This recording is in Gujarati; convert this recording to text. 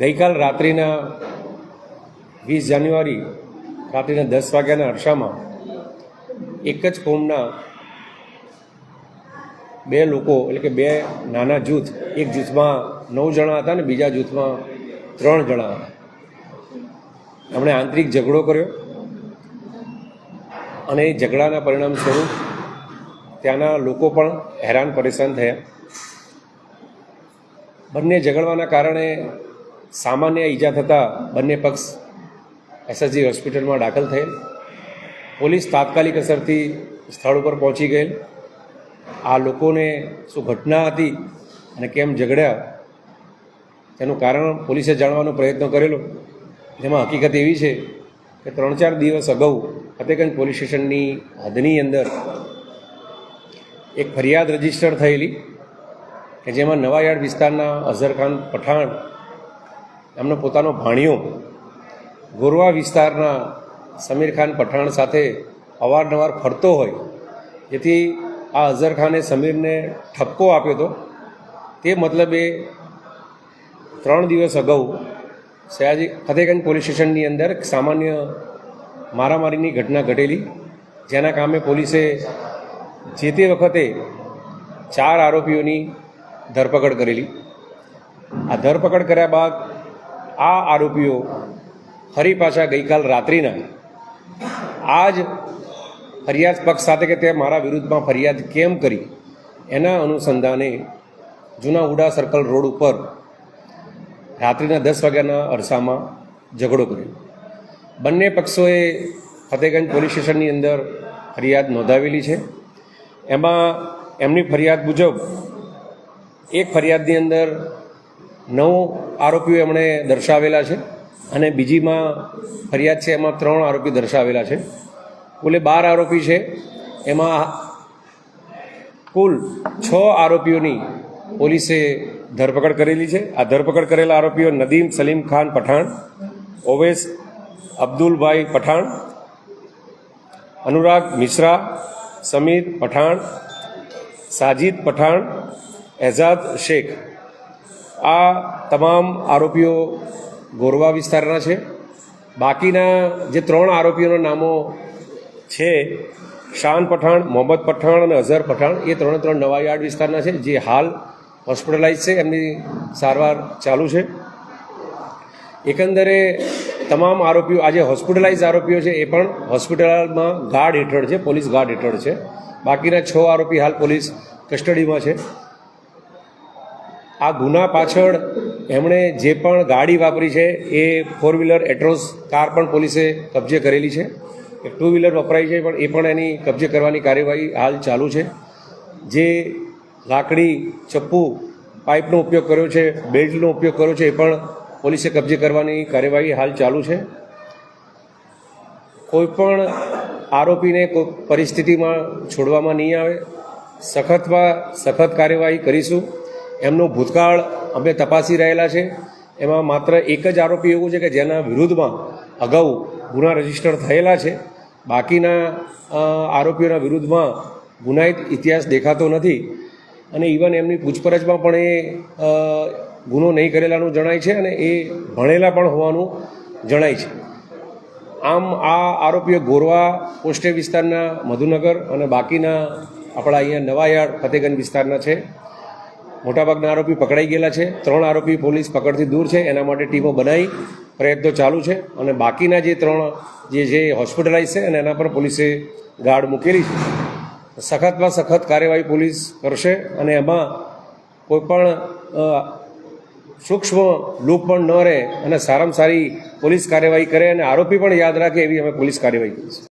ગઈકાલ રાત્રિના વીસ જાન્યુઆરી, રાત્રિના દસ વાગ્યાના અરસામાં એક જ કોમના બે લોકો, એટલે કે બે નાના જૂથ, એક જૂથમાં નવ જણા હતા ને બીજા જૂથમાં ત્રણ જણા હતા. એમણે આંતરિક ઝઘડો કર્યો અને એ ઝઘડાના પરિણામ સ્વરૂપ ત્યાંના લોકો પણ હેરાન પરેશાન થયા. બંને ઝઘડવાના કારણે સામાન્ય ઈજા થતાં બંને પક્ષ એસએસજી હોસ્પિટલમાં દાખલ થયેલ. પોલીસ તાત્કાલિક અસરથી સ્થળ ઉપર પહોંચી ગયેલ. આ લોકોને શું ઘટના હતી અને કેમ ઝઘડ્યા તેનું કારણ પોલીસે જાણવાનો પ્રયત્ન કરેલો. જેમાં હકીકત એવી છે કે ત્રણ ચાર દિવસ અગાઉ ફતેગંજ પોલીસ સ્ટેશનની હદની અંદર એક ફરિયાદ રજિસ્ટર થયેલી કે જેમાં નવાયાર્ડ વિસ્તારના અઝરખાન પઠાણ એમનો પોતાનો ભાણિયો ગોરવા વિસ્તારના સમીર ખાન પઠાણ સાથે અવારનવાર ફરતો હોય, જેથી આ અઝર ખાને સમીરને ઠપકો આપ્યો હતો. તે મતલબે ત્રણ દિવસ અગાઉ સયાજી ફતેગંજ પોલીસ સ્ટેશનની અંદર સામાન્ય મારામારીની ઘટના ઘટેલી, જેના કામે પોલીસે જે તે વખતે ચાર આરોપીઓની ધરપકડ કરેલી. આ ધરપકડ કર્યા બાદ આ આરોપીઓ ફરી પાછા ગઈકાલ રાત્રિના આ જ ફરિયાદ પક્ષ સાથે કે તે મારા વિરુદ્ધમાં ફરિયાદ કેમ કરી, એના અનુસંધાને જૂના ઉડા સર્કલ રોડ ઉપર રાત્રિના દસ વાગ્યાના અરસામાં ઝઘડો કર્યો. બંને પક્ષોએ ફતેગંજ પોલીસ સ્ટેશનની અંદર ફરિયાદ નોંધાવેલી છે. એમાં એમની ફરિયાદ મુજબ એક ફરિયાદની અંદર નવ આરોપીઓ એમણે દર્શાવેલા છે અને બીજીમાં ફરિયાદ છે, એમાં ત્રણ આરોપી દર્શાવેલા છે. કુલે બાર આરોપી છે. એમાં કુલ છ આરોપીઓની પોલીસે ધરપકડ કરેલી છે. આ ધરપકડ કરેલા આરોપીઓ નદીમ સલીમ ખાન પઠાણ, ઓવેસ અબ્દુલભાઈ પઠાણ, અનુરાગ મિશ્રા, સમીર પઠાણ, સાજિદ પઠાણ, એઝાદ શેખ. આ તમામ આરોપીઓ ગોરવા વિસ્તારના છે. બાકીના જે ત્રણ આરોપીઓના નામો છે, શાન પઠાણ, મોહમ્મદ પઠાણ અને અઝહર પઠાણ, એ ત્રણે ત્રણ નવાયાર્ડ વિસ્તારના છે, જે હાલ હોસ્પિટલાઇઝ છે, એમની સારવાર ચાલુ છે. એકંદરે તમામ આરોપીઓ આજે હોસ્પિટલાઇઝ આરોપીઓ છે, એ પણ હોસ્પિટલમાં ગાર્ડ હેઠળ છે, પોલીસ ગાર્ડ હેઠળ છે. બાકીના છ આરોપી હાલ પોલીસ કસ્ટડીમાં છે. આ ગુના પાછળ એમણે જે પણ ગાડી વાપરી છે, એ ફોર વ્હીલર એટ્રોસ કાર પણ પોલીસે કબજે કરેલી છે. ટુ વ્હીલર વપરાય છે, પણ એ પણ એની કબજે કરવાની કાર્યવાહી હાલ ચાલુ છે. જે લાકડી, ચપ્પુ, પાઇપનો ઉપયોગ કર્યો છે, બેલ્ટનો ઉપયોગ કર્યો છે, એ પણ પોલીસે કબજે કરવાની કાર્યવાહી હાલ ચાલુ છે. કોઈપણ આરોપીને કોઈ પરિસ્થિતિમાં છોડવામાં નહીં આવે. સખતમાં સખત કાર્યવાહી કરીશું. એમનો ભૂતકાળ અમે તપાસી રહેલા છે. એમાં માત્ર એક જ આરોપી એવું છે કે જેના વિરુદ્ધમાં અગાઉ ગુના રજિસ્ટર થયેલા છે. બાકીના આરોપીઓના વિરુદ્ધમાં ગુનાહિત ઇતિહાસ દેખાતો નથી. અને ઇવન એમની પૂછપરછમાં પણ એ ગુનો નહીં કરેલાનું જણાય છે અને એ ભણેલા પણ હોવાનું જણાય છે. આમ આ આરોપીઓ ગોરવા પોસ્ટે વિસ્તારના મધુનગર અને બાકીના આપણા અહીંયા નવાયાર્ડ ફતેગંજ વિસ્તારના છે. મોટાભાગના આરોપી પકડાઈ ગયેલા છે. ત્રણ આરોપી પોલીસ પકડથી દૂર છે. એના માટે ટીમો બનાવી પ્રયત્નો ચાલુ છે. અને બાકીના જે ત્રણ જે જે હોસ્પિટલાઇઝ છે અને એના પર પોલીસે ગાર્ડ મૂકેલી છે. સખતમાં સખત કાર્યવાહી પોલીસ કરશે અને એમાં કોઈ પણ સૂક્ષ્મ લૂપ પણ ન રહે અને સારામાં સારી પોલીસ કાર્યવાહી કરે અને આરોપી પણ યાદ રાખે એવી અમે પોલીસ કાર્યવાહી કરીશું